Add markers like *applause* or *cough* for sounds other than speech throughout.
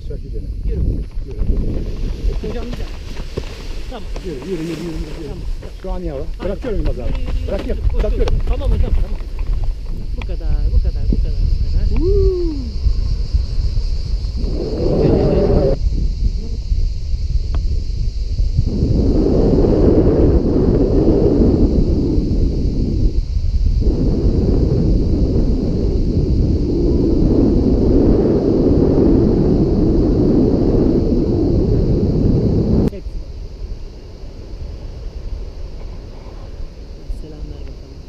yavaş yavaş gidelim. Yürü. Yürü. Hocam bir dakika. Tamam. Yürü yürü yürü yürü. yürü. Tamam. Şu an yavaş. Bırakıyorum Yılmaz abi. Yürü, yürü, yürü. Bırakıyorum. Koş, koş. Bırakıyorum. Tamam hocam tamam. Bu kadar, bu kadar, bu kadar, bu kadar. Hepsi var. Selam ver bakalım.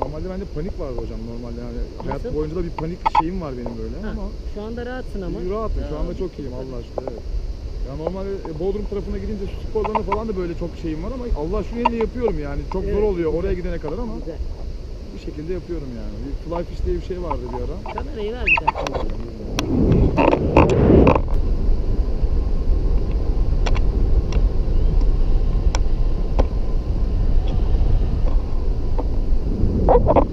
Normalde bende panik vardı hocam normalde yani hayat Nasıl? boyunca da bir panik şeyim var benim böyle Ha, ama şu anda rahatsın ama. rahatım şu Ha, anda çok iyiyim Allah aşkına evet. Ya normalde e, Bodrum tarafına gidince su sporlarına falan da böyle çok şeyim var ama Allah aşkına yine yapıyorum yani. Çok zor Evet, oluyor güzel. oraya gidene kadar ama Güzel. bir şekilde yapıyorum yani. Bir fly fish diye bir şey vardı bir ara. Kamerayı ver bir dakika. Oh, *laughs*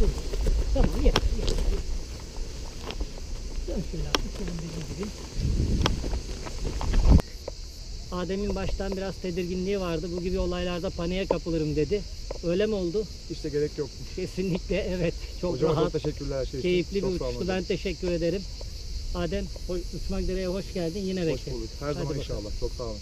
Yürü. Tamam yeter yeter. Dön şöyle artık senin dediğin gibi. Adem'in baştan biraz tedirginliği vardı. Bu gibi olaylarda paniğe kapılırım dedi. Öyle mi oldu? İşte gerek yok. Kesinlikle evet. Çok Hocam rahat, çok teşekkürler her şey için. keyifli bir Çok sağ olun uçuştu. hocam. Ben teşekkür ederim. Adem, hoş, uçmak dileğiyle hoş geldin. Yine Hoş bekleriz. bulduk. Her Hadi zaman bakalım. inşallah. Çok sağ olun.